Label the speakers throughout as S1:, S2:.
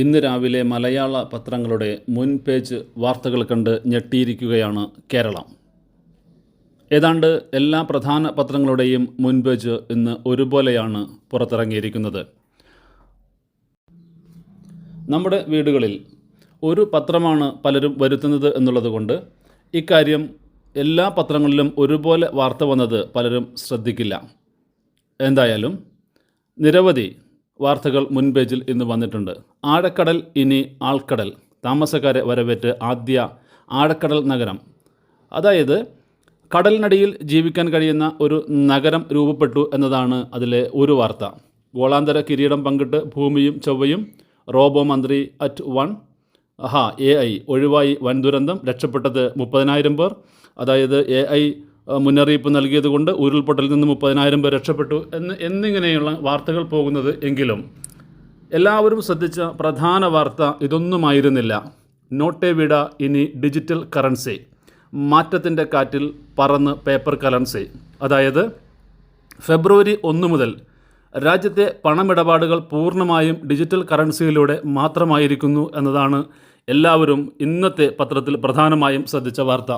S1: ഇന്ന് രാവിലെ മലയാള പത്രങ്ങളുടെ മുൻ പേജ് വാർത്തകൾ കണ്ട് ഞെട്ടിയിരിക്കുകയാണ് കേരളം. ഏതാണ്ട് എല്ലാ പ്രധാന പത്രങ്ങളുടെയും മുൻ പേജ് ഇന്ന് ഒരുപോലെയാണ് പുറത്തിറങ്ങിയിരിക്കുന്നത്. നമ്മുടെ വീടുകളിൽ ഒരു പത്രമാണ് പലരും വരുത്തുന്നത് എന്നുള്ളതുകൊണ്ട് ഇക്കാര്യം എല്ലാ പത്രങ്ങളിലും ഒരുപോലെ വാർത്ത വന്നത് പലരും ശ്രദ്ധിക്കില്ല. എന്തായാലും നിരവധി വാർത്തകൾ മുൻപേജിൽ ഇന്ന് വന്നിട്ടുണ്ട്. ആഴക്കടൽ ഇനി ആൾക്കടൽ. താമസക്കാരെ വരവേറ്റ് ആദ്യ ആഴക്കടൽ നഗരം. അതായത് കടലിനടിയിൽ ജീവിക്കാൻ കഴിയുന്ന ഒരു നഗരം രൂപപ്പെട്ടു എന്നതാണ് അതിലെ ഒരു വാർത്ത. ഗോളാന്തര കിരീടം പങ്കിട്ട് ഭൂമിയും ചൊവ്വയും റോബോ മന്ത്രി അറ്റ് വൺ ഹാ എ ഐ ഒഴിവായി വൻ ദുരന്തം രക്ഷപ്പെട്ടത് മുപ്പതിനായിരം പേർ. അതായത് എ ഐ മുന്നറിയിപ്പ് നൽകിയതുകൊണ്ട് ഉരുൾപൊട്ടലിൽ നിന്ന് മുപ്പതിനായിരം പേർ രക്ഷപ്പെട്ടു എന്ന് എന്നിങ്ങനെയുള്ള വാർത്തകൾ പോകുന്നത് എങ്കിലും എല്ലാവരും ശ്രദ്ധിച്ച പ്രധാന വാർത്ത ഇതൊന്നുമായിരുന്നില്ല. നോട്ടേ വിട ഇനി ഡിജിറ്റൽ കറൻസി. മാറ്റത്തിന്റെ കാറ്റിൽ പറന്ന് പേപ്പർ കറൻസി അതായത് ഫെബ്രുവരി ഒന്ന് മുതൽ രാജ്യത്തെ പണമിടപാടുകൾ പൂർണമായും ഡിജിറ്റൽ കറൻസിയിലൂടെ മാത്രമായിരിക്കുന്നു എന്നതാണ് എല്ലാവരും ഇന്നത്തെ പത്രത്തിൽ പ്രധാനമായും ശ്രദ്ധിച്ച വാർത്ത.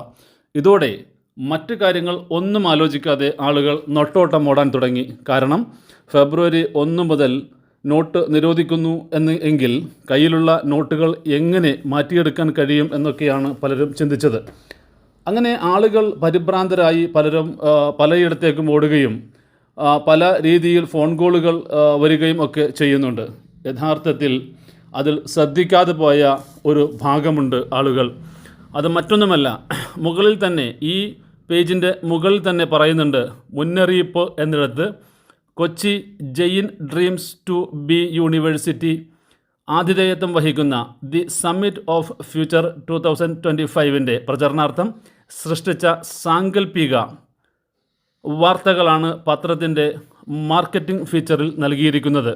S1: ഇതോടെ മറ്റു കാര്യങ്ങൾ ഒന്നും ആലോചിക്കാതെ ആളുകൾ നൊട്ടോട്ടം ഓടാൻ തുടങ്ങി. കാരണം ഫെബ്രുവരി ഒന്ന് മുതൽ നോട്ട് നിരോധിക്കുന്നു എന്ന് എങ്കിൽ കയ്യിലുള്ള നോട്ടുകൾ എങ്ങനെ മാറ്റിയെടുക്കാൻ കഴിയും എന്നൊക്കെയാണ് പലരും ചിന്തിച്ചത്. അങ്ങനെ ആളുകൾ പരിഭ്രാന്തരായി പലരും പലയിടത്തേക്കും ഓടുകയും പല രീതിയിൽ ഫോൺ കോളുകൾ വരികയും ഒക്കെ ചെയ്യുന്നുണ്ട്. യഥാർത്ഥത്തിൽ അതിൽ ശ്രദ്ധിക്കാതെ പോയ ഒരു ഭാഗമുണ്ട് ആളുകൾ. അത് മറ്റൊന്നുമല്ല മുകളിൽ തന്നെ ഈ പേജിന്റെ മുകളിൽ തന്നെ പറയുന്നുണ്ട് മുന്നറിയിപ്പ് എന്നിടത്ത് Kochi Jain dreams to be university ആതിഥേയത്വം വഹിക്കുന്ന the summit of future two thousand twenty ഫൈവിന്റെ പ്രചരണാർത്ഥം സൃഷ്ടിച്ച സാങ്കല്പിക വാർത്തകളാണ് പത്രത്തിന്റെ മാർക്കറ്റിംഗ് ഫീച്ചറിൽ നൽകിയിരിക്കുന്നത്.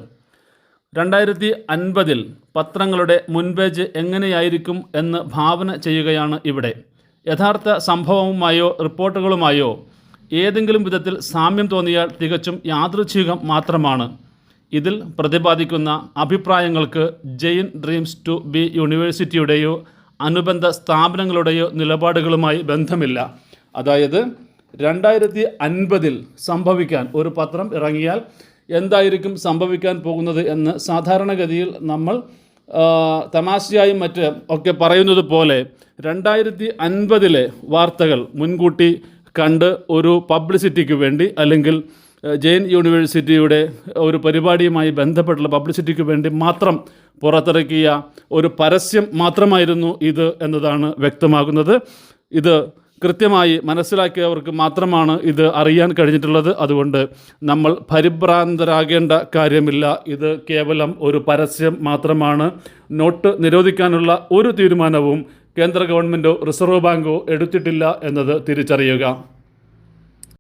S1: രണ്ടായിരത്തി അൻപതിൽ പത്രങ്ങളുടെ മുൻപേജ് എങ്ങനെയായിരിക്കും എന്ന് ഭാവന ചെയ്യുകയാണ് ഇവിടെ. യഥാർത്ഥ സംഭവവുമായോ റിപ്പോർട്ടുകളുമായോ ഏതെങ്കിലും വിധത്തിൽ സാമ്യം തോന്നിയാൽ തികച്ചും യാദൃച്ഛികം മാത്രമാണ്. ഇതിൽ പ്രതിപാദിക്കുന്ന അഭിപ്രായങ്ങൾക്ക് ജെയിൻ ഡ്രീംസ് ടു ബി യൂണിവേഴ്സിറ്റിയുടെയോ അനുബന്ധ സ്ഥാപനങ്ങളുടെയോ നിലപാടുകളുമായി ബന്ധമില്ല. അതായത് രണ്ടായിരത്തി അൻപതിൽ സംഭവിക്കാൻ ഒരു പത്രം ഇറങ്ങിയാൽ എന്തായിരിക്കും സംഭവിക്കാൻ പോകുന്നത് എന്ന് സാധാരണഗതിയിൽ നമ്മൾ തമാശയായും മറ്റ് ഒക്കെ പറയുന്നത് പോലെ രണ്ടായിരത്തി അൻപതിലെ വാർത്തകൾ മുൻകൂട്ടി കണ്ട് ഒരു പബ്ലിസിറ്റിക്ക് വേണ്ടി അല്ലെങ്കിൽ ജെയിൻ യൂണിവേഴ്സിറ്റിയുടെ ഒരു പരിപാടിയുമായി ബന്ധപ്പെട്ടുള്ള പബ്ലിസിറ്റിക്ക് വേണ്ടി മാത്രം പുറത്തിറക്കിയ ഒരു പരസ്യം മാത്രമായിരുന്നു ഇത് എന്നതാണ് വ്യക്തമാകുന്നത്. ഇത് കൃത്യമായി മനസ്സിലാക്കിയവർക്ക് മാത്രമാണ് ഇത് അറിയാൻ കഴിഞ്ഞിട്ടുള്ളത്. അതുകൊണ്ട് നമ്മൾ പരിഭ്രാന്തരാകേണ്ട കാര്യമില്ല. ഇത് കേവലം ഒരു പരസ്യം മാത്രമാണ്. നോട്ട് നിരോധിക്കാനുള്ള ഒരു തീരുമാനവും കേന്ദ്ര ഗവൺമെന്റോ റിസർവ് ബാങ്കോ എടുത്തിട്ടില്ല എന്നത് തിരിച്ചറിയുക.